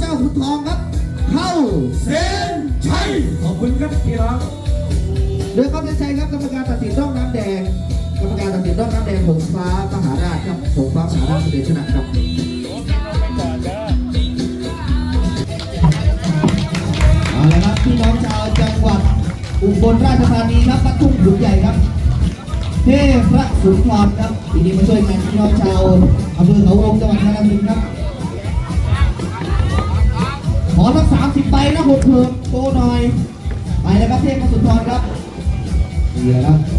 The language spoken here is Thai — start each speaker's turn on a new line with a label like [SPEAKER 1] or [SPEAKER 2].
[SPEAKER 1] เจ้าขุนทองครับ เข้า
[SPEAKER 2] เซนชัยขอบคุณครับพี่น้อง
[SPEAKER 1] โดยเขาจะใช้ครับกรรมการตัดสินร่องน้ำแดงกรรมการตัดสินร่องน้ำแดงหงฟ้ามหาราชครับหงฟ้ามหาราชเสด็ชนะครับเอาละครับพี่น้องชาวจังหวัดอุบลราชธานีครับปัทุ่งขุนใหญ่ครับเทพระสุนทรครับปีนี้มาช่วยงานพี่น้องชาวอำเภอเขาวงจังหวัดกาฬสินครับ สิบไปนะหกเพิ่มโตหน่อย ไปแล้วครับเทพพระสุนทรครับเดียวครับ